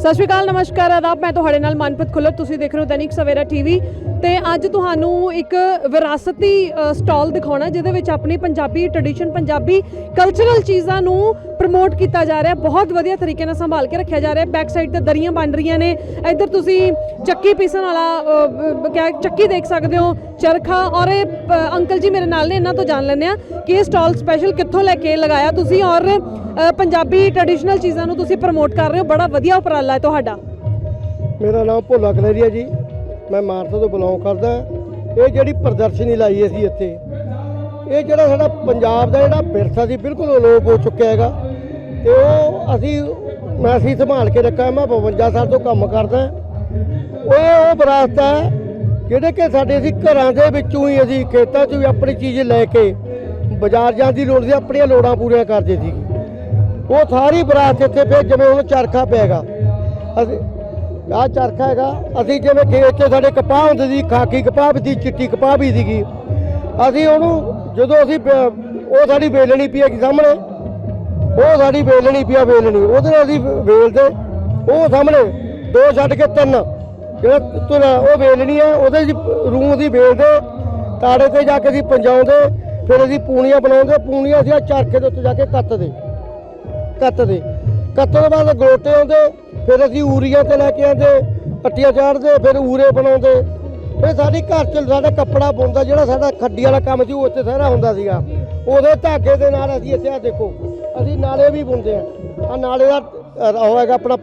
ਸਤਿ ਸ਼੍ਰੀ ਅਕਾਲ, ਨਮਸਕਾਰ, ਆਦਾਬ। ਮੈਂ ਤੁਹਾਡੇ ਨਾਲ ਮਨਪ੍ਰੀਤ ਖੁੱਲਰ। ਤੁਸੀਂ ਦੇਖ ਰਹੇ ਹੋ ਦੈਨਿਕ ਸਵੇਰਾ ਟੀਵੀ ਤੇ ਅੱਜ ਤੁਹਾਨੂੰ ਇੱਕ ਵਿਰਾਸਤੀ ਸਟਾਲ ਦਿਖਾਉਣਾ, ਜਿਹਦੇ ਵਿੱਚ ਆਪਣੀ ਪੰਜਾਬੀ ਟ੍ਰੈਡੀਸ਼ਨ ਪੰਜਾਬੀ ਕਲਚਰਲ ਚੀਜ਼ਾਂ ਨੂੰ ਪ੍ਰਮੋਟ ਕੀਤਾ ਜਾ ਰਿਹਾ। ਬਹੁਤ ਵਧੀਆ ਤਰੀਕੇ ਨਾਲ ਸੰਭਾਲ ਕੇ ਰੱਖਿਆ ਜਾ ਰਿਹਾ। ਬੈਕ ਸਾਈਡ ਤੇ ਦਰੀਆਂ ਬਣ ਰਹੀਆਂ ਨੇ। ਇੱਧਰ ਤੁਸੀਂ ਚੱਕੀ ਪੀਸਣ ਵਾਲਾ ਕਿਆ ਚੱਕੀ ਦੇਖ ਸਕਦੇ ਹੋ। ਚਰਖਾ ਔਰ ਇਹ ਅੰਕਲ ਜੀ ਮੇਰੇ ਨਾਲ ਨੇ, ਇਹਨਾਂ ਤੋਂ ਜਾਣ ਲੈਂਦੇ ਆ ਕਿ ਇਹ ਸਟਾਲ ਸਪੈਸ਼ਲ ਕਿੱਥੋਂ ਲੈ ਕੇ ਲਗਾਇਆ ਤੁਸੀਂ ਔਰ ਪੰਜਾਬੀ ਟ੍ਰੈਡੀਸ਼ਨਲ ਚੀਜ਼ਾਂ ਨੂੰ ਤੁਸੀਂ ਪ੍ਰਮੋਟ ਕਰ ਰਹੇ ਹੋ। ਬੜਾ ਵਧੀਆ ਉਪਰਾਲਾ ਹੈ ਤੁਹਾਡਾ। ਮੇਰਾ ਨਾਮ ਭੋਲਾ ਕਲੇਰੀਆ ਜੀ। ਮੈਂ ਮਾਨਸਾ ਤੋਂ ਬਿਲੋਂਗ ਕਰਦਾ ਇਹ ਜਿਹੜੀ ਪ੍ਰਦਰਸ਼ਨੀ ਲਾਈ ਅਸੀਂ ਇੱਥੇ, ਇਹ ਜਿਹੜਾ ਸਾਡਾ ਪੰਜਾਬ ਦਾ ਜਿਹੜਾ ਵਿਰਸਾ ਸੀ, ਬਿਲਕੁਲ ਅਲੋਪ ਹੋ ਚੁੱਕਿਆ ਹੈਗਾ। ਤੇ ਉਹ ਅਸੀਂ, ਮੈਂ ਅਸੀਂ ਸੰਭਾਲ ਕੇ ਰੱਖਿਆ ਮੈਂ 52 ਸਾਲ ਤੋਂ ਕੰਮ ਕਰਦਾ ਉਹ ਉਹ ਵਿਰਾਸਤ ਹੈ ਜਿਹੜੇ ਕਿ ਸਾਡੇ ਅਸੀਂ ਘਰਾਂ ਦੇ ਵਿੱਚੋਂ ਹੀ ਅਸੀਂ ਖੇਤਾਂ 'ਚੋਂ ਵੀ ਆਪਣੀ ਚੀਜ਼ ਲੈ ਕੇ ਬਾਜ਼ਾਰ ਜਾਣ ਦੀ ਲੋੜ ਸੀ, ਆਪਣੀਆਂ ਲੋੜਾਂ ਪੂਰੀਆਂ ਕਰਦੇ ਸੀ। ਉਹ ਸਾਰੀ ਬਰਾਤ ਇੱਥੇ ਫਿਰ ਜਿਵੇਂ ਹੁਣ ਚਰਖਾ ਪਿਆਗਾ ਅਸੀਂ ਆਹ ਚਰਖਾ ਹੈਗਾ, ਅਸੀਂ ਜਿਵੇਂ ਖੇਤ 'ਚ ਸਾਡੇ ਕਪਾਹ ਹੁੰਦੀ ਸੀ, ਖਾਕੀ ਕਪਾਹ ਵੀ ਸੀ, ਚਿੱਟੀ ਕਪਾਹ ਵੀ ਸੀਗੀ। ਅਸੀਂ ਉਹਨੂੰ ਜਦੋਂ ਅਸੀਂ ਉਹ ਸਾਡੀ ਵੇਲਣੀ ਪਈ ਹੈਗੀ ਸਾਹਮਣੇ, ਉਹ ਸਾਡੀ ਵੇਲਣੀ ਪਿਆ ਵੇਲਣੀ, ਉਹਦੇ ਨਾਲ ਅਸੀਂ ਵੇਲਦੇ, ਉਹ ਸਾਹਮਣੇ ਦੋ ਛੱਡ ਕੇ ਤਿੰਨ। ਜਿਹੜਾ ਤੁਰ ਉਹ ਵੇਲਣੀ ਹੈ ਉਹਦੇ ਜੀ ਰੂਹ ਦੀ ਵੇਲਦੇ ਤਾੜੇ ਤੇ ਜਾ ਕੇ ਅਸੀਂ ਪੰਜਾਉਂਦੇ ਫਿਰ ਅਸੀਂ ਪੂਣੀਆਂ ਬਣਾਉਂਦੇ ਪੂਣੀਆਂ ਅਸੀਂ ਆਹ ਚਰਖੇ ਦੇ ਉੱਤੇ ਜਾ ਕੇ ਕੱਤਦੇ ਕੱਤਦੇ। ਕੱਤਣ ਤੋਂ ਬਾਅਦ ਗੋਟੇ ਆਉਂਦੇ ਫਿਰ ਅਸੀਂ ਊਰੀਆਂ ਤੇ ਲੈ ਕੇ ਆਉਂਦੇ ਪੱਟੀਆਂ ਚਾੜਦੇ ਫਿਰ ਊਰੇ ਬਣਾਉਂਦੇ। ਇਹ ਸਾਡੀ ਘਰ ਚ ਸਾਡਾ ਕੱਪੜਾ ਬੁਣਦਾ ਜਿਹੜਾ ਸਾਡਾ ਖੱਡੀ ਵਾਲਾ ਕੰਮ ਸੀ ਉਹ ਇੱਥੇ ਸਾਰਾ ਹੁੰਦਾ ਸੀਗਾ। ਉਹਦੇ ਧਾਗੇ ਦੇ ਨਾਲ ਅਸੀਂ ਇੱਥੇ ਆ ਦੇਖੋ ਅਸੀਂ ਨਾਲੇ ਵੀ ਬੁਣਦੇ ਆ। ਆ ਨਾਲੇ ਦਾ ਅ, ਉਹ ਹੈਗਾ ਆਪਣਾ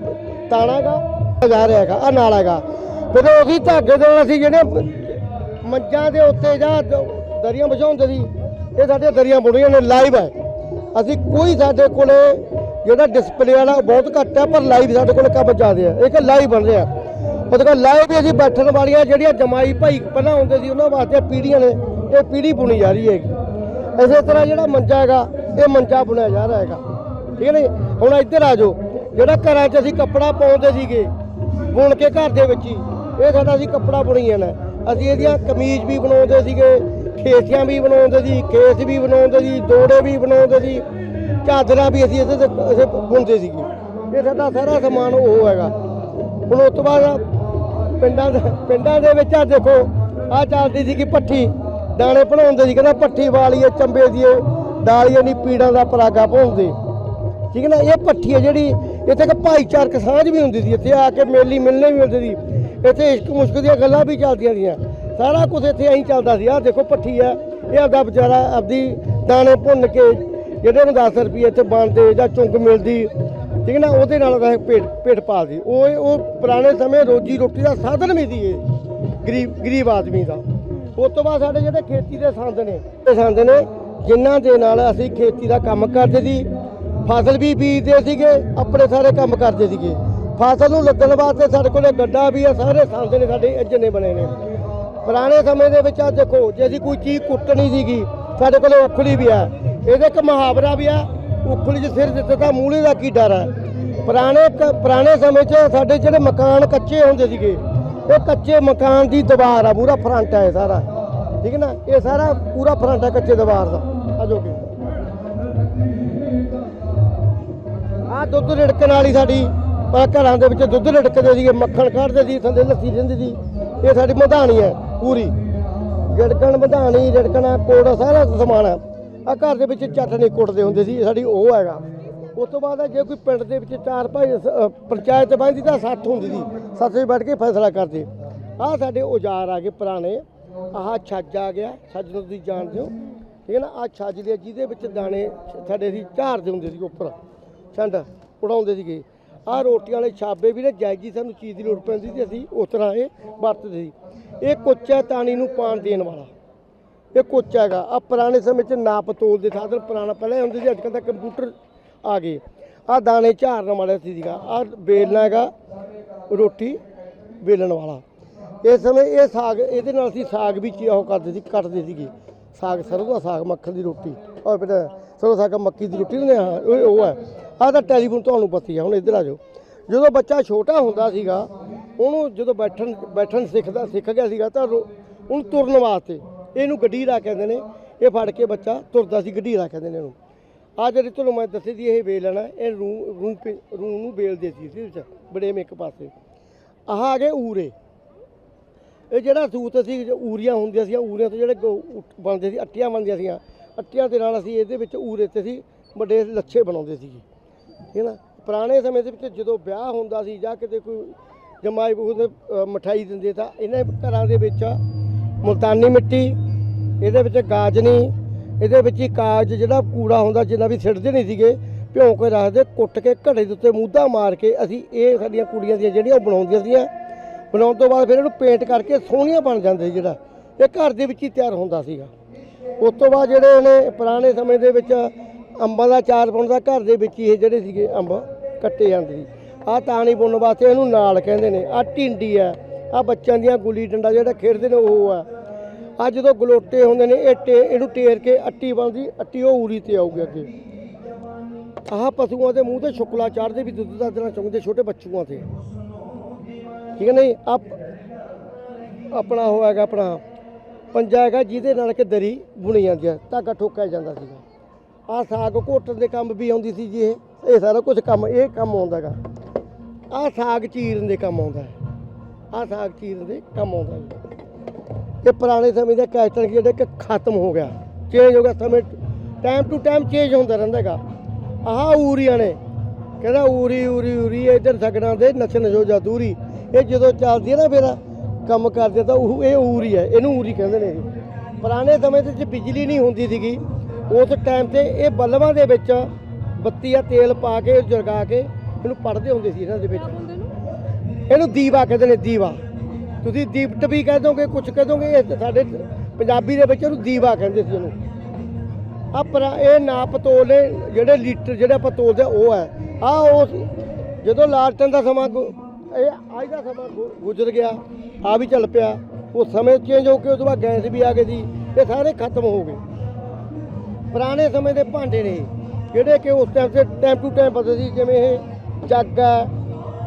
ਤਾਣਾ ਹੈਗਾ ਜਾ ਰਿਹਾ ਹੈਗਾ ਆ ਨਾਲ ਹੈਗਾ ਫਿਰ ਉਹੀ ਧਾਗੇ ਦੇ ਨਾਲ ਅਸੀਂ ਜਿਹੜੇ ਮੰਜਾਂ ਦੇ ਉੱਤੇ ਜਾਂ ਦ- ਦਰੀਆਂ ਵਿਛਾਉਂਦੇ ਸੀ ਇਹ ਸਾਡੀਆਂ ਦਰੀਆਂ ਬੁਣੀਆਂ ਨੇ ਲਾਈਵ ਹੈ ਅਸੀਂ ਕੋਈ ਸਾਡੇ ਕੋਲੇ ਜਿਹੜਾ ਡਿਸਪਲੇ ਵਾਲਾ ਬਹੁਤ ਘੱਟ ਹੈ ਪਰ ਲਾਈਵ ਸਾਡੇ ਕੋਲ ਕੰਮ ਜ਼ਿਆਦਾ ਹੈ ਇਹ ਕਿ ਲਾਈਵ ਬਣ ਰਿਹਾ। ਉਹਦੇ ਕੋਲ ਲਾਈਵ ਵੀ ਅਸੀਂ ਬੈਠਣ ਵਾਲੀਆਂ ਜਿਹੜੀਆਂ ਜਮਾਈ ਭਾਈ ਪਹਿਲਾਂ ਹੁੰਦੇ ਸੀ, ਉਹਨਾਂ ਵਾਸਤੇ ਪੀੜ੍ਹੀਆਂ ਨੇ, ਇਹ ਪੀੜ੍ਹੀ ਬੁਣੀ ਜਾ ਰਹੀ ਹੈਗੀ। ਇਸੇ ਤਰ੍ਹਾਂ ਜਿਹੜਾ ਮੰਜਾ ਹੈਗਾ, ਇਹ ਮੰਜਾ ਬੁਣਿਆ ਜਾ ਰਿਹਾ ਹੈਗਾ। ਠੀਕ ਹੈ ਨਾ ਜੀ? ਹੁਣ ਇੱਧਰ ਆ ਜਾਓ। ਜਿਹੜਾ ਘਰਾਂ 'ਚ ਅਸੀਂ ਕੱਪੜਾ ਪਾਉਂਦੇ ਸੀਗੇ, ਬੁਣ ਕੇ ਘਰ ਦੇ ਵਿੱਚ ਹੀ ਇਹ ਸਾਡਾ ਅਸੀਂ ਕੱਪੜਾ ਬੁਣੀਆਂ ਨੇ ਅਸੀਂ ਇਹਦੀਆਂ ਕਮੀਜ਼ ਵੀ ਬਣਾਉਂਦੇ ਸੀਗੇ ਖੇਸੀਆਂ ਵੀ ਬਣਾਉਂਦੇ ਸੀ ਖੇਸ ਵੀ ਬਣਾਉਂਦੇ ਸੀ, ਦੋੜੇ ਵੀ ਬਣਾਉਂਦੇ ਸੀ ਚਾਦਰਾਂ ਵੀ ਅਸੀਂ ਇਹਦੇ ਤੇ ਬੁਣਦੇ ਸੀਗੇ। ਇਹ ਸਾਡਾ ਸਾਰਾ ਸਮਾਨ ਉਹ ਹੈਗਾ। ਹੁਣ ਉਸ ਤੋਂ ਬਾਅਦ ਪਿੰਡਾਂ ਦੇ ਪਿੰਡਾਂ ਦੇ ਵਿੱਚ ਆ ਦੇਖੋ ਆ ਚੱਲਦੀ ਸੀ ਕਿ ਪੱਠੀ। ਦਾਣੇ ਬਣਾਉਂਦੇ ਸੀ, ਕਹਿੰਦਾ ਪੱਠੀ ਵਾਲੀਏ, ਚੰਬੇ ਦੀਏ ਦਾਲੀਏ ਨਹੀਂ, ਪੀੜਾਂ ਦਾ ਪਰਾਗਾ ਪਾਉਂਦੇ ਠੀਕ ਹੈ ਨਾ, ਇਹ ਪੱਠੀ ਹੈ ਜਿਹੜੀ ਇੱਥੇ ਇੱਕ ਭਾਈਚਾਰਕ ਸਾਂਝ ਵੀ ਹੁੰਦੀ ਸੀ, ਇੱਥੇ ਆ ਕੇ ਮੇਲੀ ਮਿਲਣੇ ਵੀ ਹੁੰਦੇ ਸੀ। ਇੱਥੇ ਇਸ਼ਕ ਮੁਸ਼ਕ ਦੀਆਂ ਗੱਲਾਂ ਵੀ ਚੱਲਦੀਆਂ ਸੀਆਂ ਸਾਰਾ ਕੁਝ ਇੱਥੇ ਐਂ ਚੱਲਦਾ ਸੀ। ਆਹ ਦੇਖੋ ਪੱਠੀ ਹੈ ਇਹ ਆਪਦਾ ਵਿਚਾਰਾ ਆਪਦੀ ਦਾਣੇ ਭੁੰਨ ਕੇ ਜਿਹੜੇ ਨੂੰ 10 ਰੁਪਏ ਇੱਥੇ ਬਣਦੇ ਜਾਂ ਚੁੰਗ ਮਿਲਦੀ, ਠੀਕ ਹੈ ਨਾ, ਉਹਦੇ ਨਾਲ ਦਾ ਪੇਟ ਪੇਟ ਪਾਲਦੀ। ਉਹ ਉਹ ਪੁਰਾਣੇ ਸਮੇਂ ਰੋਜੀ ਰੋਟੀ ਦਾ ਸਾਧਨ ਵੀ ਸੀ ਇਹ, ਗਰੀਬ ਗਰੀਬ ਆਦਮੀ ਦਾ। ਉਸ ਤੋਂ ਬਾਅਦ ਸਾਡੇ ਜਿਹੜੇ ਖੇਤੀ ਦੇ ਸੰਦ ਨੇ, ਇਹ ਸੰਦ ਨੇ, ਜਿਨ੍ਹਾਂ ਦੇ ਨਾਲ ਅਸੀਂ ਖੇਤੀ ਦਾ ਕੰਮ ਕਰਦੇ ਸੀ। ਫਸਲ ਵੀ ਬੀਜਦੇ ਸੀਗੇ, ਆਪਣੇ ਸਾਰੇ ਕੰਮ ਕਰਦੇ ਸੀਗੇ। ਫਸਲ ਨੂੰ ਲੱਗਣ ਵਾਸਤੇ ਸਾਡੇ ਕੋਲੇ ਗੱਡਾ ਵੀ ਹੈ ਸਾਰੇ ਸੰਦ ਨੇ ਸਾਡੇ ਇੱਜਨੇ ਬਣੇ ਨੇ। ਪੁਰਾਣੇ ਸਮੇਂ ਦੇ ਵਿੱਚ ਆ ਦੇਖੋ, ਜੇ ਅਸੀਂ ਕੋਈ ਚੀਜ਼ ਕੁੱਟਣੀ ਸੀਗੀ, ਸਾਡੇ ਕੋਲੇ ਉਖਲੀ ਵੀ ਆ। ਇਹਦੇ ਇੱਕ ਮੁਹਾਵਰਾ ਵੀ ਆ, ਉਖਲੀ 'ਚ ਸਿਰ ਦਿੱਤੇ ਤਾਂ ਮੂਲੇ ਦਾ ਕੀ ਡਰ ਹੈ ਪੁਰਾਣੇ ਕ- ਪੁਰਾਣੇ ਸਮੇਂ 'ਚ ਸਾਡੇ ਜਿਹੜੇ ਮਕਾਨ ਕੱਚੇ ਹੁੰਦੇ ਸੀਗੇ, ਉਹ ਕੱਚੇ ਮਕਾਨ ਦੀ ਦੀਵਾਰ ਆ, ਪੂਰਾ ਫਰੰਟ ਹੈ ਇਹ ਸਾਰਾ। ਠੀਕ ਹੈ ਨਾ? ਇਹ ਸਾਰਾ ਪੂਰਾ ਫਰੰਟ ਹੈ ਕੱਚੇ ਦੀਵਾਰ ਦਾ। ਆ ਜੋ ਕਿ ਆ ਦੁੱਧ ਰਿੜਕਣ ਵਾਲੀ ਸਾਡੀ। ਘਰਾਂ ਦੇ ਵਿੱਚ ਦੁੱਧ ਰਿੜਕਦੇ ਸੀਗੇ ਮੱਖਣ ਕੱਢਦੇ ਸੀ ਥੱਲੇ ਲੱਸੀ ਦਿੰਦੀ ਸੀ। ਇਹ ਸਾਡੀ ਮਧਾਣੀ ਹੈ ਪੂਰੀ। ਗੜਕਣ ਮਧਾਣੀ ਰੜਕਣਾ ਕੋੜ ਸਾਰਾ ਸਮਾਨ ਹੈ। ਆ ਘਰ ਦੇ ਵਿੱਚ ਚਟਨੀ ਕੁੱਟਦੇ ਹੁੰਦੇ ਸੀ ਇਹ ਸਾਡੀ ਉਹ ਹੈਗਾ। ਉਸ ਤੋਂ ਬਾਅਦ ਜੇ ਕੋਈ ਪਿੰਡ ਦੇ ਵਿੱਚ ਚਾਰ ਭਾਈ ਸ- ਅ, ਪੰਚਾਇਤ ਬਣਦੀ ਤਾਂ ਸੱਤ ਹੁੰਦੀ ਸੀ। ਸੱਤ ਵਿੱਚ ਬੈਠ ਕੇ ਫੈਸਲਾ ਕਰਦੇ। ਆਹ ਸਾਡੇ ਔਜ਼ਾਰ ਆ ਗਏ ਪੁਰਾਣੇ। ਆਹ ਛੱਜ ਆ ਗਿਆ ਛੱਜ ਨੂੰ ਤੁਸੀਂ ਜਾਣਦੇ ਹੋ। ਠੀਕ ਹੈ ਨਾ? ਆਹ ਛੱਜ ਦੇ ਜਿਹਦੇ ਵਿੱਚ ਦਾਣੇ ਸਾਡੇ ਸੀ ਝਾੜਦੇ ਹੁੰਦੇ ਸੀ ਉੱਪਰ। ਛੰਡ ਉਡਾਉਂਦੇ ਸੀਗੇ। ਆਹ ਰੋਟੀਆਂ ਵਾਲੇ ਛਾਬੇ ਵੀ ਨੇ ਜਾਇਜੀ ਸਾਨੂੰ ਚੀਜ਼ ਦੀ ਲੋੜ ਪੈਂਦੀ ਸੀ, ਅਸੀਂ ਉਸ ਤਰ੍ਹਾਂ ਇਹ ਵਰਤਦੇ ਸੀ। ਇਹ ਕੁੱਚਾ ਤਾਣੀ ਨੂੰ ਪਾਣ ਦੇਣ ਵਾਲਾ। ਇਹ ਕੁੱਚਾ ਹੈਗਾ। ਆ ਪੁਰਾਣੇ ਸਮੇਂ 'ਚ ਨਾਪ ਤੋਲ ਦੇ ਸਾਧਨ ਪੁਰਾਣਾ, ਪਹਿਲਾਂ ਹੁੰਦੇ ਸੀ ਅੱਜ ਕੱਲ੍ਹ ਤਾਂ ਕੰਪਿਊਟਰ ਆ ਗਏ। ਆ ਦਾਣੇ ਝਾੜਨ ਵਾਲਾ ਸੀਗਾ। ਆ ਵੇਲਣਾ ਹੈਗਾ, ਰੋਟੀ ਵੇਲਣ ਵਾਲਾ। ਇਸ ਸਮੇਂ ਇਹ ਸਾਗ, ਇਹਦੇ ਨਾਲ ਅਸੀਂ ਸਾਗ ਵੀ ਉਹ ਕਰਦੇ ਸੀ, ਕੱਟਦੇ ਸੀਗੇ। ਸਾਗ ਸਰੋਂ ਦਾ ਸਾਗ ਮੱਖਣ ਦੀ ਰੋਟੀ। ਉਹ ਬੇਟਾ, ਸਰੋਂ ਦਾ ਸਾਗ ਮੱਕੀ ਦੀ ਰੋਟੀ ਨੇ ਉਹ ਉਹ ਹੈ ਆਹ ਤਾਂ ਟੈਲੀਫੋਨ ਤੁਹਾਨੂੰ ਪਤਾ ਆ, ਹੁਣ ਇੱਧਰ ਆ ਜਾਓ। ਜਦੋਂ ਬੱਚਾ ਛੋਟਾ ਹੁੰਦਾ ਸੀਗਾ, ਉਹਨੂੰ ਜਦੋਂ ਬੈਠਣ ਬੈਠਣ ਸਿੱਖਦਾ, ਸਿੱਖ ਗਿਆ ਸੀਗਾ, ਤਾਂ ਰੋ- ਉਹਨੂੰ ਤੁਰਨ ਵਾਸਤੇ, ਇਹਨੂੰ ਗੱਡੀ ਰਾ ਕਹਿੰਦੇ ਨੇ, ਇਹ ਫੜ ਕੇ ਬੱਚਾ ਤੁਰਦਾ ਸੀ, ਗੱਡੀ ਰਾ ਕਹਿੰਦੇ ਨੇ ਇਹਨੂੰ। ਆ ਜਿਹੜੀ ਤੁਹਾਨੂੰ ਮੈਂ ਦੱਸੀ ਦੀ ਇਹ ਵੇਲ ਹੈ ਨਾ, ਇਹ ਰੂ ਰੂ ਪੇ- ਰੂ ਨੂੰ ਵੇਲਦੇ ਸੀ, ਇਹਦੇ ਵਿੱਚ, ਬੜੇ ਇੱਕ ਪਾਸੇ। ਆਹ ਆ ਗਏ ਊਰੇ। ਇਹ ਜਿਹੜਾ ਸੂਤ ਅਸੀਂ ਊਰੀਆਂ ਹੁੰਦੀਆਂ ਸੀ ਊਰੀਆਂ ਤੋਂ ਜਿਹੜੇ ਗੋ- ਉੱਠ- ਬਣਦੇ ਸੀ, ਅੱਟੀਆਂ ਬਣਦੀਆਂ ਸੀਆਂ ਅੱਟੀਆਂ ਦੇ ਨਾਲ ਅਸੀਂ ਇਹਦੇ ਵਿੱਚ ਊਰੇ ਤੇ ਸੀ ਵੱਡੇ ਲੱਛੇ ਬਣਾਉਂਦੇ ਸੀਗੇ, ਠੀਕ ਹੈ ਨਾ? ਪੁਰਾਣੇ ਸਮੇਂ ਦੇ ਵਿੱਚ ਜਦੋਂ ਵਿਆਹ ਹੁੰਦਾ ਸੀ ਜਾਂ ਕਿਤੇ ਕੋਈ ਜਮਾਈ ਉਹਦੇ ਮਠਾਈ ਦਿੰਦੇ ਤਾਂ ਇਹਨਾਂ ਘਰਾਂ ਦੇ ਵਿੱਚ ਮੁਲਤਾਨੀ ਮਿੱਟੀ, ਇਹਦੇ ਵਿੱਚ ਗਾਜਨੀ, ਇਹਦੇ ਵਿੱਚ ਹੀ ਕਾਜ ਜਿਹੜਾ ਕੂੜਾ ਹੁੰਦਾ ਜਿੰਨਾ ਵੀ ਸਿੱਟਦੇ ਨਹੀਂ ਸੀਗੇ, ਭਿਉਂ ਕੇ ਰੱਖਦੇ, ਕੁੱਟ ਕੇ ਘੜੇ ਦੇ ਉੱਤੇ ਮੂਧਾ ਮਾਰ ਕੇ ਅਸੀਂ ਇਹ ਸਾਡੀਆਂ ਕੁੜੀਆਂ ਦੀਆਂ ਜਿਹੜੀਆਂ ਉਹ ਬਣਾਉਂਦੀਆਂ ਸੀਆਂ ਬਣਾਉਣ ਤੋਂ ਬਾਅਦ ਫਿਰ ਇਹਨੂੰ ਪੇਂਟ ਕਰਕੇ ਸੋਹਣੀਆਂ ਬਣ ਜਾਂਦੇ ਸੀ ਜਿਹੜਾ। ਇਹ ਘਰ ਦੇ ਵਿੱਚ ਹੀ ਤਿਆਰ ਹੁੰਦਾ ਸੀਗਾ। ਉਸ ਤੋਂ ਬਾਅਦ ਜਿਹੜੇ ਉਹਨੇ ਪੁਰਾਣੇ ਸਮੇਂ ਦੇ ਵਿੱਚ ਅੰਬਾਂ ਦਾ ਚਾਰ ਪਾਉਣ ਘਰ ਦੇ ਵਿੱਚ ਹੀ ਇਹ ਜਿਹੜੇ ਸੀਗੇ ਅੰਬ ਕੱਟੇ ਜਾਂਦੇ ਸੀ। ਆਹ ਤਾਣੀ ਬੁਣਨ ਵਾਸਤੇ ਇਹਨੂੰ ਨਾਲ ਕਹਿੰਦੇ ਨੇ, ਆਹ ਢਿੰਡੀ ਹੈ ਆਹ ਬੱਚਿਆਂ ਦੀਆਂ ਗੁੱਲੀ ਡੰਡਾ ਜਿਹੜਾ ਖੇਡਦੇ ਨੇ ਉਹ ਆ। ਆ ਜਦੋਂ ਗਲੋਟੇ ਹੁੰਦੇ ਨੇ, ਇਹ ਟੇ, ਇਹਨੂੰ ਟੇਰ ਕੇ ਅੱਟੀ ਬਣਦੀ, ਅੱਟੀ ਉਹ ਉਰੀ ਤੇ ਆਊਗੀ ਅੱਗੇ। ਆਹ ਪਸ਼ੂਆਂ ਦੇ ਮੂੰਹ ਤੇ ਸ਼ੁਕਲਾ ਚਾੜਦੇ ਵੀ ਦੁੱਧ ਦਾ ਦੇਣਾ ਚੁੰਗਦੇ ਛੋਟੇ ਬੱਚੂਆਂ ਤੇ। ਠੀਕ ਹੈ ਨਹੀਂ? ਆਪ ਆਪਣਾ ਉਹ ਹੈਗਾ ਆਪਣਾ, ਪੰਜਾ ਹੈਗਾ ਜਿਹਦੇ ਨਾਲ ਕਿ ਦਰੀ ਬੁਣੀ ਜਾਂਦੀ ਹੈ, ਧਾਗਾ ਠੋਕਿਆ ਜਾਂਦਾ ਸੀਗਾ। ਆਹ ਸਾਗ ਘੋਟਣ ਦੇ ਕੰਮ ਵੀ ਆਉਂਦੀ ਸੀ ਜੀ ਇਹ ਇਹ ਸਾਰਾ ਕੁਝ ਕੰਮ, ਇਹ ਕੰਮ ਆਉਂਦਾ ਹੈਗਾ ਆਹ ਸਾਗ ਚੀਰਨ ਦੇ ਕੰਮ ਆਉਂਦਾ ਹੈ। ਆਹ ਸਾਗ ਚੀਰਨ ਦੇ ਕੰਮ ਆਉਂਦਾ ਹੈ। ਇਹ ਪੁਰਾਣੇ ਸਮੇਂ ਦਾ ਕੈਸਟਰ ਜਿਹੜਾ ਕਿ ਖਤਮ ਹੋ ਗਿਆ। ਚੇਂਜ ਹੋ ਗਿਆ ਸਮੇਂ ਟਾਈਮ ਟੂ ਟਾਈਮ ਚੇਂਜ ਹੁੰਦਾ ਰਹਿੰਦਾ ਹੈਗਾ ਆਹ ਊਰੀਆਂ ਨੇ, ਕਹਿੰਦਾ ਊਰੀ ਊਰੀ ਊਰੀ, ਇਧਰ ਸਗਣਾ ਦੇ ਨਚਨ ਜੋ ਜਾ ਦੂਰੀ ਇਹ ਜਦੋਂ ਚੱਲਦੀ ਹੈ ਨਾ ਫਿਰ ਕੰਮ ਕਰਦੇ ਤਾਂ ਉਹ ਇਹ ਊਰੀ ਹੈ ਇਹਨੂੰ ਊਰੀ ਕਹਿੰਦੇ ਨੇ ਇਹ। ਪੁਰਾਣੇ ਸਮੇਂ ਦੇ ਵਿੱਚ ਬਿਜਲੀ ਨਹੀਂ ਹੁੰਦੀ ਸੀਗੀ। ਉਸ ਟਾਈਮ ਤੇ ਇਹ ਬਲਬਾਂ ਦੇ ਵਿੱਚ ਬੱਤੀ ਆ ਤੇਲ ਪਾ ਕੇ ਜਗਾ ਕੇ ਇਹਨੂੰ ਪੜਦੇ ਹੁੰਦੇ ਸੀ ਇਹਨਾਂ ਦੇ ਵਿੱਚ। ਇਹਨੂੰ ਦੀਵਾ ਕਹਿੰਦੇ ਨੇ ਦੀਵਾ। ਤੁਸੀਂ ਦੀਪਟ ਵੀ ਕਹਿ ਦੋਗੇ ਕੁਝ ਕਹਿ ਦੋਗੇ ਇਹ ਸਾਡੇ ਪੰਜਾਬੀ ਦੇ ਵਿੱਚ ਇਹਨੂੰ ਦੀਵਾ ਕਹਿੰਦੇ ਸੀ ਇਹਨੂੰ। ਆ ਪਰ ਇਹ ਨਾਪ ਤੋਲ ਜਿਹੜੇ ਲੀਟਰ ਜਿਹੜੇ ਆਪਾਂ ਤੋਲਦੇ ਉਹ ਹੈ ਆ ਉਸ ਜਦੋਂ ਲਾਲਟਨ ਦਾ ਸਮਾਂ ਇਹ ਅੱਜ ਦਾ ਸਮਾਂ ਗੁ- ਗੁਜ਼ਰ ਗਿਆ ਆ ਵੀ ਚੱਲ ਪਿਆ। ਉਹ ਸਮੇਂ ਚੇਂਜ ਹੋ ਕੇ ਉਸ ਤੋਂ ਬਾਅਦ ਗੈਸ ਵੀ ਆ ਗਈ ਸੀ ਇਹ ਸਾਰੇ ਖਤਮ ਹੋ ਗਏ। ਪੁਰਾਣੇ ਸਮੇਂ ਦੇ ਭਾਂਡੇ ਨੇ ਜਿਹੜੇ ਕਿ ਉਸ ਟਾਈਮ ਤੇ ਟਾਈਮ ਟੂ ਟਾਈਮ ਬਦਲਦੇ ਸੀ ਜਿਵੇਂ ਇਹ ਜੱਗ ਹੈ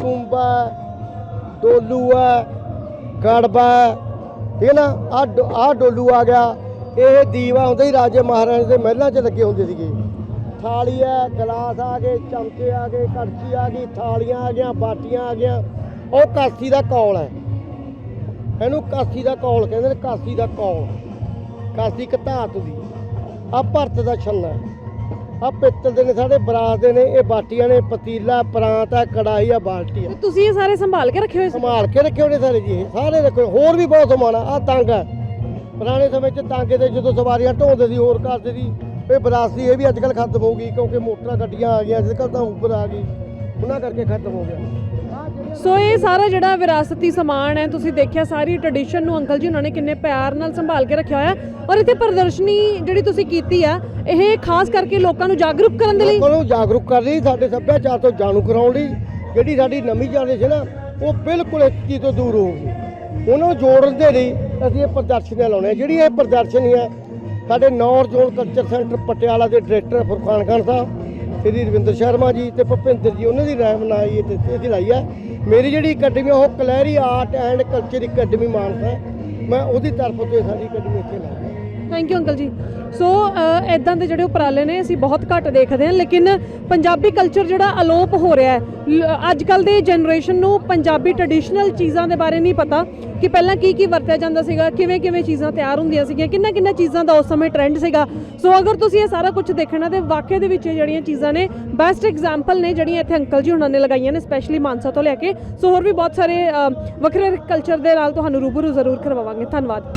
ਕੁੰਬਾ ਡੋਲੂ ਹੈ ਗੜਬਾ ਹੈ, ਠੀਕ ਹੈ ਨਾ? ਆ ਆ ਡੋਲੂ ਆ ਗਿਆ। ਇਹ ਦੀਵਾ ਹੁੰਦਾ ਹੀ ਰਾਜੇ ਮਹਾਰਾਜੇ ਦੇ ਮਹਿਲਾਂ 'ਚ ਲੱਗੇ ਹੁੰਦੇ ਸੀਗੇ। ਥਾਲੀ ਹੈ ਗਲਾਸ ਆ ਗਏ ਚਮਚੇ ਆ ਗਏ ਕੜਛੀ ਆ ਗਈ ਥਾਲੀਆਂ ਆ ਗਈਆਂ ਬਾਟੀਆਂ ਆ ਗਈਆਂ। ਉਹ ਕਾਸੀ ਦਾ ਕੌਲ ਹੈ। ਇਹਨੂੰ ਕਾਸੀ ਦਾ ਕੌਲ ਕਹਿੰਦੇ ਨੇ ਕਾਸੀ ਦਾ ਕੌਲ। ਕਾਸੀ ਇੱਕ ਧਾਤ ਦੀ। ਆ ਭਰਤ ਦਾ ਛੰਨਾ ਆ ਪਿੱਤਲ ਦੇ ਨੇ ਸਾਡੇ ਬਰਾਸ ਦੇ ਨੇ ਇਹ ਬਾਟੀਆਂ ਨੇ ਪਤੀਲਾ ਪ੍ਰਾਂਤ ਆ ਕੜਾਈ ਆ ਬਾਲਟੀ ਆ ਤੇ ਤੁਸੀਂ ਇਹ ਸਾਰੇ ਸੰਭਾਲ ਕੇ ਰੱਖੇ ਹੋਏ ਸੀ? ਸੰਭਾਲ ਕੇ ਰੱਖੇ ਹੋਣੇ ਸਾਰੇ ਜੀ ਇਹ ਸਾਰੇ ਰੱਖੇ ਹੋਏ। ਹੋਰ ਵੀ ਬਹੁਤ ਸਮਾਨ ਆ ਆਹ ਤੰਗ ਹੈ। ਪੁਰਾਣੇ ਸਮੇਂ 'ਚ ਤਾਂਗੇ ਤੇ ਜਦੋਂ ਸਵਾਰੀਆਂ ਢੋਂਦੇ ਸੀ ਹੋਰ ਕਰਦੇ ਸੀ। ਇਹ ਵਿਰਾਸਤੀ ਇਹ ਵੀ ਅੱਜ ਕੱਲ ਖਤਮ ਹੋ ਗਈ ਕਿਉਂਕਿ ਮੋਟਰਾਂ ਗੱਡੀਆਂ ਆ ਗਈਆਂ ਅੱਜ ਕੱਲ ਤਾਂ ਉੱਪਰ ਆ ਗਈ। ਉਹਨਾਂ ਕਰਕੇ ਖਤਮ ਹੋ ਗਿਆ। ਸੋ ਇਹ ਸਾਰਾ ਜਿਹੜਾ ਵਿਰਾਸਤੀ ਸਮਾਨ ਹੈ ਤੁਸੀਂ ਦੇਖਿਆ ਸਾਰੀ ਟ੍ਰੈਡੀਸ਼ਨ ਨੂੰ ਅੰਕਲ ਜੀ ਉਹਨਾਂ ਨੇ ਕਿੰਨੇ ਪਿਆਰ ਨਾਲ ਸੰਭਾਲ ਕੇ ਰੱਖਿਆ ਹੋਇਆ। ਔਰ ਇੱਥੇ ਪ੍ਰਦਰਸ਼ਨੀ ਜਿਹੜੀ ਤੁਸੀਂ ਕੀਤੀ ਆ ਇਹ ਖਾਸ ਕਰਕੇ ਲੋਕਾਂ ਨੂੰ ਜਾਗਰੂਕ ਕਰਨ ਦੇ ਲਈ? ਲੋਕਾਂ ਨੂੰ ਜਾਗਰੂਕ ਕਰ ਲਈ ਸਾਡੇ ਸੱਭਿਆਚਾਰ ਤੋਂ ਜਾਣੂ ਕਰਾਉਣ ਲਈ ਜਿਹੜੀ ਸਾਡੀ ਨਵੀਂ ਜਨਰੇਸ਼ਨ ਨਾ ਉਹ ਬਿਲਕੁਲ ਇਸ ਚੀਜ਼ ਤੋਂ ਦੂਰ ਹੋ ਗਈ ਉਹਨਾਂ ਨੂੰ ਜੋੜਨ ਦੇ ਲਈ ਅਸੀਂ ਇਹ ਪ੍ਰਦਰਸ਼ਨੀਆਂ ਲਾਉਣੇ ਆ। ਜਿਹੜੀ ਇਹ ਪ੍ਰਦਰਸ਼ਨੀ ਹੈ ਸਾਡੇ north zone culture centre Patiala ਦੇ ਡਾਇਰੈਕਟਰ ਫੁਰਕਾਨ ਖਾਨ ਸਾਹਿਬ ਸ੍ਰੀ ਰਵਿੰਦਰ ਸ਼ਰਮਾ ਜੀ ਤੇ ਭੁਪਿੰਦਰ ਜੀ ਉਹਨਾਂ ਦੀ ਰਹਿਨਮਾਈ ਇਹ ਤੇ ਇਹਦੀ ਲਾਈ ਹੈ। ਮੇਰੀ ਜਿਹੜੀ ਅਕੈਡਮੀ ਆ, ਉਹ ਕਲੈਰੀ art and culture academy Mansa ਹੈ। ਮੈਂ ਉਹਦੀ ਤਰਫ ਤੋਂ ਇਹ ਸਾਡੀ ਅਕੈਡਮੀ ਇੱਥੇ ਲਾਈ ਥੈਂਕ ਯੂ ਅੰਕਲ ਜੀ ਸੋ ਇਦਾਂ ਦੇ ਜਿਹੜੇ ਉਪਰਾਲੇ ਨੇ, ਅਸੀਂ ਬਹੁਤ ਘੱਟ ਦੇਖਦੇ ਹਾਂ, ਲੇਕਿਨ ਪੰਜਾਬੀ ਕਲਚਰ ਜਿਹੜਾ ਅਲੋਪ ਹੋ ਰਿਹਾ ਹੈ, ਲ- ਅੱਜ ਕੱਲ ਦੇ ਜਨਰੇਸ਼ਨ ਨੂੰ ਪੰਜਾਬੀ ਟ੍ਰੈਡੀਸ਼ਨਲ ਚੀਜ਼ਾਂ ਦੇ ਬਾਰੇ ਨਹੀਂ ਪਤਾ ਕਿ ਪਹਿਲਾਂ ਕੀ ਕੀ ਵਰਤਿਆ ਜਾਂਦਾ ਸੀਗਾ ਕਿਵੇਂ ਕਿਵੇਂ ਚੀਜ਼ਾਂ ਤਿਆਰ ਹੁੰਦੀਆਂ ਸੀਗੀਆਂ ਕਿੰਨਾ ਕਿੰਨਾ ਚੀਜ਼ਾਂ ਦਾ ਉਸ ਸਮੇਂ ਟ੍ਰੈਂਡ ਸੀਗਾ। ਸੋ ਅਗਰ ਤੁਸੀਂ ਇਹ ਸਾਰਾ ਕੁਝ ਦੇਖਣਾ, ਤੇ ਵਾਕਿਆ ਦੇ ਵਿੱਚ ਇਹ ਜਿਹੜੀਆਂ ਚੀਜ਼ਾਂ ਨੇ ਬੈਸਟ ਐਗਜ਼ਾਮਪਲ ਨੇ ਜਿਹੜੀਆਂ ਇੱਥੇ ਅੰਕਲ ਜੀ ਉਹਨਾਂ ਨੇ ਲਗਾਈਆਂ ਨੇ ਸਪੈਸ਼ਲੀ ਮਾਨਸਾ ਤੋਂ ਲੈ ਕੇ। ਸੋ ਹੋਰ ਵੀ ਬਹੁਤ ਸਾਰੇ ਵੱਖਰੇ ਕਲਚਰ ਦੇ ਨਾਲ ਤੁਹਾਨੂੰ ਰੂਬਰੂ ਜ਼ਰੂਰ ਕਰਵਾਵਾਂਗੇ। ਧੰਨਵਾਦ।